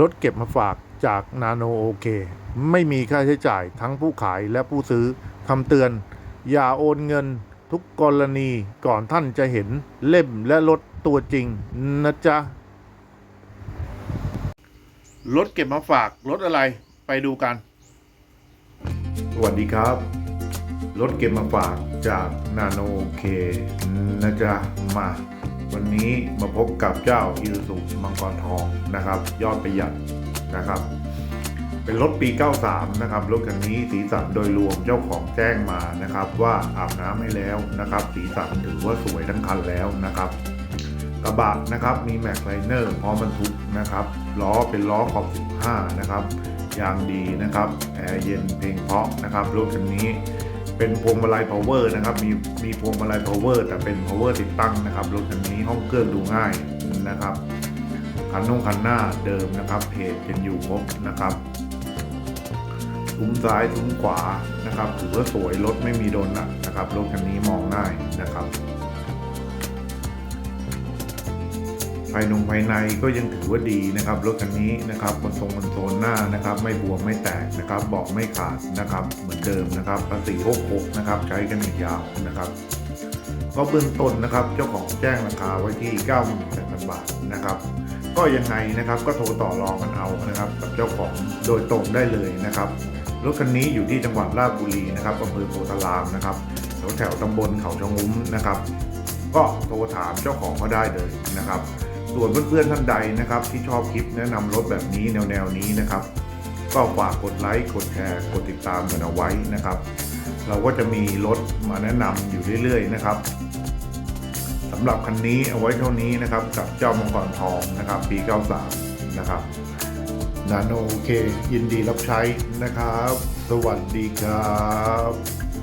รถเก็บมาฝากจากนาโนโอเค ไม่มีค่าใช้จ่ายทั้งผู้ขายและผู้ซื้อคำเตือน อย่าโอนเงินทุกกรณีก่อนท่านจะเห็นเล่มและรถตัวจริงนะจ๊ะ รถเก็บมาฝากรถอะไรไปดูกัน สวัสดีครับ รถเก็บมาฝากจากนาโนโอเคนะจ๊ะ มา วันนี้มาพบกับเจ้าอิลสุมังกรทองนะครับ ยอดประหยัดนะครับ เป็นรถปี 93 นะครับ รถคันนี้สีสันโดยรวมเจ้าของแจ้งมานะครับ ว่าอาบน้ำให้แล้วนะครับ สีสันถือว่าสวยทั้งคันแล้วนะครับ กระบะนะครับมีแม็กไลเนอร์พร้อมบรรทุกนะครับล้อเป็นล้อขอบ 15 นะครับยางดีนะครับแอร์เย็นเพลงเพราะนะครับรถคันนี้ เป็นพวงมาลัย power นะครับ มีมีพวงมาลัย power แต่เป็น power ติดตั้งนะครับ รถคันนี้ห้องเครื่องดูง่ายนะครับคันนุ่งคันหน้าเดิมนะครับเพจยังอยู่ครบนะครับซุ้มซ้ายซุ้มขวานะครับถือว่าสวยรถไม่มีโดนหนักนะครับรถคันนี้มองง่ายนะครับ ภายนงภายในก็ยังถือว่าดีนะครับรถคันนี้นะครับคนโซลคนโซลหน้านะครับไม่บวมไม่แตกนะครับเบาะไม่ขาดนะครับเหมือนเดิมนะครับภาษี66นะครับใช้กันอีกยาวนะครับก็เบื้องต้นนะครับเจ้าของแจ้งราคาไว้ที่ 98,000 บาทนะครับก็ยังไงนะครับก็โทรต่อรองกันเอานะครับกับเจ้าของโดยตรงได้เลยนะครับรถคันนี้อยู่ที่จังหวัดราชบุรีนะครับอำเภอโพธารามนะครับแถวแถวตำบลเขาชะงุ้มนะครับ ก็โทรถามเจ้าของก็ได้เลยนะครับ ส่วนเพื่อนๆท่านใดนะครับ ที่ชอบคลิปแนะนำรถแบบนี้แนวๆนี้นะครับ ก็ฝากกดไลค์กดแชร์กดติดตามกันเอาไว้นะครับ เราก็จะมีรถมาแนะนำอยู่เรื่อยๆนะครับสำหรับคันนี้เอาไว้เท่านี้นะครับ กับเจ้ามังกรทองนะครับ ปี 93 นะครับนาโนโอเค ยินดีรับใช้นะครับ สวัสดีครับ